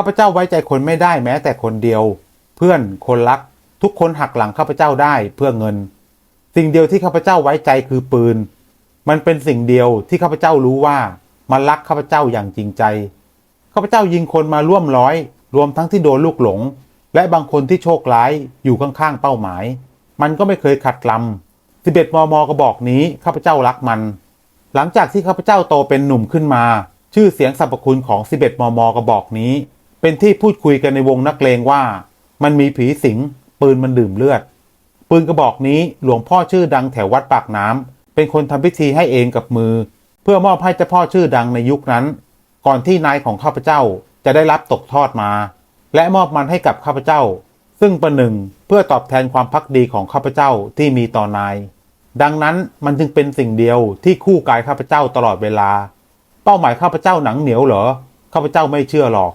ข้าพเจ้าไว้ใจคนไม่ได้แม้แต่คนเดียว เพื่อนคนรัก ทุกคนหักหลังข้าพเจ้าได้เพื่อเงิน สิ่งเดียวที่ข้าพเจ้าไว้ใจคือปืน มันเป็นสิ่งเดียวที่ข้าพเจ้ารู้ว่ามันรักข้าพเจ้าอย่างจริงใจข้าพเจ้ายิงคนมาร่วมร้อย รวมทั้งที่โดนลูกหลง และบางคนที่โชคร้ายอยู่ข้างๆเป้าหมาย มันก็ไม่เคยขัดลำสิบเอ็ดมมกระบอกนี้ข้าพเจ้ารักมัน หลังจากที่ข้าพเจ้าโตเป็นหนุ่มขึ้นมา ชื่อเสียงสรรพคุณของ11มมกระบอกนี้ เป็นที่พูดคุยกันในวงนักเลงว่า มันมีผีสิง ปืนมันดื่มเลือด ปืนกระบอกนี้หลวงพ่อชื่อดังแถววัดปากน้ำเป็นคนทำพิธีให้เองกับมือ เพื่อมอบให้เจ้าพ่อชื่อดังในยุคนั้น ก่อนที่นายของข้าพเจ้าจะได้รับตกทอดมา และมอบมันให้กับข้าพเจ้า ซึ่งประหนึ่งเพื่อตอบแทนความพักดีของข้าพเจ้าที่มีต่อนาย ดังนั้นมันจึงเป็นสิ่งเดียวที่คู่กายข้าพเจ้าตลอดเวลา เป้าหมายข้าพเจ้าหนังเหนียวเหรอข้าพเจ้าไม่เชื่อหรอก